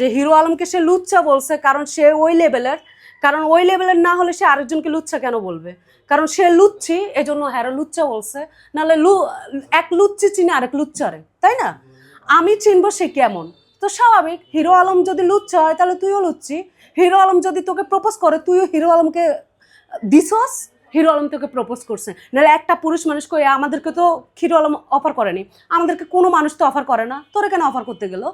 যে হিরো আলমকে সে লুচ্চা বলছে, কারণ সে ওই লেভেলের, কারণ ওই লেভেলের না হলে সে আরেকজনকে লুচ্চা কেন বলবে? কারণ সে লুচ্ছি, এজন্য হ্যাঁ লুচ্চা বলছে। নাহলে লু, এক লুচ্ছি চিনে আরেক লুচ্চারে তাই না? আমি চিনবো সে কেমন? তো স্বাভাবিক, হিরো আলম যদি লুচ্চা হয়, তাহলে তুইও লুচ্ছি। হিরো আলম যদি তোকে প্রপোজ করে, তুইও হিরো আলমকে দিছস হিরো আলম তোকে প্রপোজ করছে। নাহলে একটা পুরুষ মানুষ কই, আমাদেরকে তো হিরো আলম অফার করেনি। আমাদেরকে কোনো মানুষ তো অফার করে না। তোরে কেন অফার করতে গেল?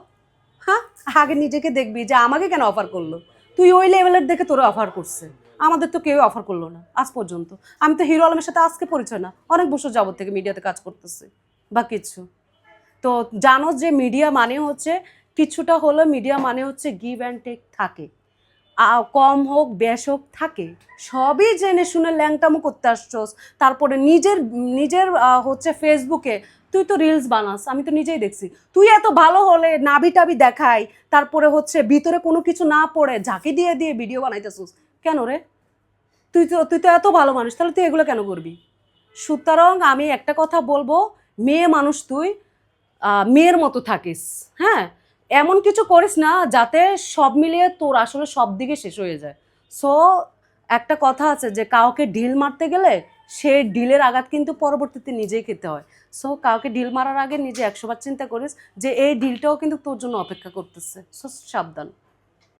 হ্যাঁ? আগে নিজেকে দেখবি যে আমাকে কেন অফার করল? তুই ওই লেভেলের দেখে তোরা অফার করছে। আমাদের তো কেউ অফার করল না, আজ পর্যন্ত। আমি তো হিরো আলমের সাথে আজকে পরিচয় না, অনেক বছর যাবত থেকে মিডিয়াতে কাজ করতেছে, বা কিছু। তো জানো যে মিডিয়া মানে হচ্ছে, কিছুটা হলো মিডিয়া মানে হচ্ছে গিভ অ্যান্ড টেক থাকে। কম হোক, বেশ হোক, থাকে। সবই জেনে শুনে ল্যাংটামো করতে আসছোস। তারপরে নিজের নিজের হচ্ছে ফেসবুকে তুই তো রিলস বানাস, আমি তো নিজেই দেখছি। তুই এত ভালো হলে নাবি টাবি দেখাই, তারপরে হচ্ছে ভিতরে কোনো কিছু না পড়ে, ঝাঁকি দিয়ে দিয়ে ভিডিও বানাইতেছিস, কেন রে? তুই তো তুই তো এত ভালো মানুষ, তাহলে তুই এগুলো কেন করবি? সুতরাং আমি একটা কথা বলব, মেয়ে মানুষ তুই মেয়ের মতো থাকিস হ্যাঁ? এমন কিছু করিস না যাতে সব মিলিয়ে তোর আসলে সব দিকে শেষ হয়ে যায়। সো একটা কথা আছে যে কাউকে ঢিল মারতে গেলে সে ডিলের আঘাত কিন্তু পরবর্তীতে নিজেই খেতে হয়। সো কাউকে ডিল মারার আগে নিজে একশোবার চিন্তা করিস যে এই ডিলটাও কিন্তু তোর জন্য অপেক্ষা করতেছে। সো সাবধান।